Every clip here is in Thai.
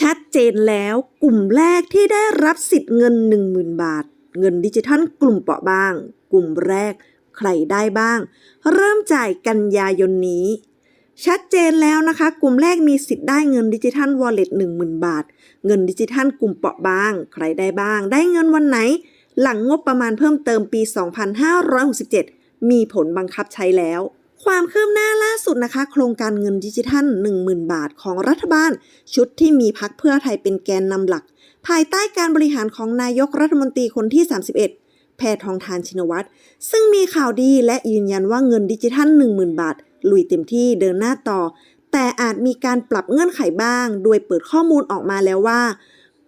ชัดเจนแล้วกลุ่มแรกที่ได้รับสิทธิ์เงิน 10,000 บาท เงินดิจิทัลกลุ่มเปราะบาง กลุ่มแรกใครได้บ้าง เริ่มจ่ายกันยายนนี้ ชัดเจนแล้วนะคะ กลุ่มแรกมีสิทธิ์ได้เงินดิจิทัลวอลเล็ต10,000 บาท เงินดิจิทัลกลุ่มเปราะบาง ใครได้บ้าง ได้เงินวันไหน หลังงบประมาณเพิ่มเติมปี 2567 มีผลบังคับใช้แล้ว ความคืบหน้าล่าสุดนะคะ โครงการเงินดิจิทัล 10,000 บาทของรัฐบาล ชุดที่มีพักเพื่อไทยเป็นแกนนำหลัก ภายใต้การบริหารของนายกรัฐมนตรีคนที่ 31 แพทองทานชินวัตร ซึ่งมีข่าวดีและยืนยันว่าเงินดิจิทัล 10,000 บาท ลุยเต็มที่เดินหน้าต่อ แต่อาจมีการปรับเงื่อนไขบ้าง โดยเปิดข้อมูลออกมาแล้วว่า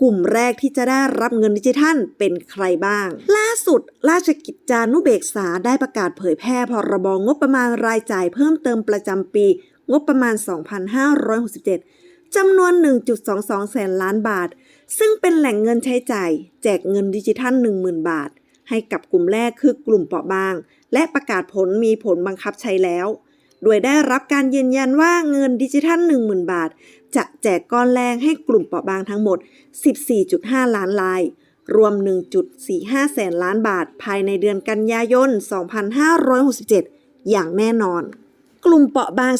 กลุ่มแรกที่จะได้รับเงินดิจิทัลเป็นใครบ้าง ล่าสุด ราชกิจจานุเบกษาได้ประกาศเผยแพร่พรบงบประมาณรายจ่ายเพิ่มเติมประจำปี งบประมาณ 2567 จำนวน 1.22 แสนล้านบาท ซึ่งเป็นแหล่งเงินใช้จ่าย แจกเงินดิจิทัล 10,000 บาท ให้กับกลุ่มแรกคือกลุ่มเปราะบาง และประกาศผลมีผลบังคับใช้แล้วโดยได้รับการยืนยันว่าเงินดิจิทัล 10,000 บาท จะแจกก้อนแรกให้กลุ่มเปราะบางทั้งหมด 14.5 ล้านลาย รวม 1.45 แสนล้านบาท ภายในเดือนกันยายน 2567 อย่างแน่นอน กลุ่มเปราะบาง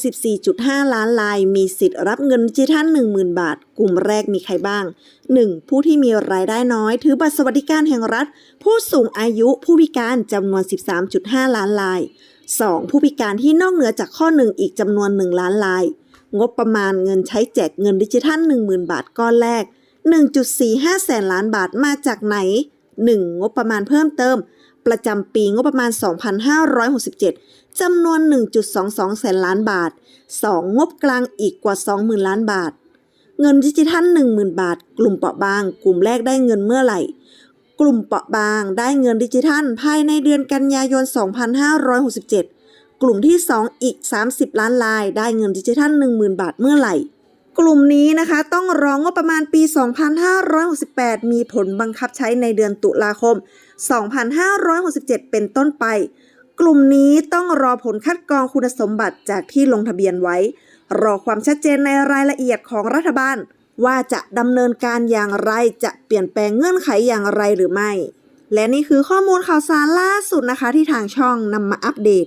14.5 ล้านลาย มีสิทธิ์รับเงินดิจิทัล10,000 บาท กลุ่มแรกมีใครบ้าง 1. ผู้ที่มีรายได้น้อย ถือบัตรสวัสดิการแห่งรัฐ ผู้สูงอายุผู้พิการจำนวน 13.5 ล้านลาย 2. ผู้พิการที่นอกเหนือจากข้อ1อีกจำนวน 1 ล้านลาย งบประมาณเงินใช้แจกเงินดิจิทัล 10,000 บาทก้อนแรก 1.45 แสนล้านบาทมาจากไหน 1. งบประมาณเพิ่มเติม ประจำปีงบประมาณ 2567จำนวน 1.22 แสนล้านบาท 2. งบกลางอีกกว่า 20,000 ล้านบาท เงินดิจิทัล 10,000 บาท กลุ่มเปราะบาง กลุ่มแรกได้เงินเมื่อไหร่ กลุ่มเปราะบางได้เงินดิจิทัล ภายในเดือนกันยายน 2567 กลุ่มที่ 2 อีก 30 ล้านลาย ได้เงินดิจิทัล 10,000 บาทเมื่อไหร่ กลุ่มนี้นะคะต้องรองงบประมาณปี 2568 มีผลบังคับใช้ในเดือนตุลาคม 2567 เป็นต้นไป กลุ่มนี้ต้องรอผลคัดกรองคุณสมบัติจากที่ลงทะเบียนไว้ รอความชัดเจนในรายละเอียดของรัฐบาล ว่าจะดำเนินการอย่างไรจะเปลี่ยนแปลงเงื่อนไขอย่างไรหรือไม่ และนี่คือข้อมูลข่าวสารล่าสุดนะคะที่ทางช่องนำมาอัปเดต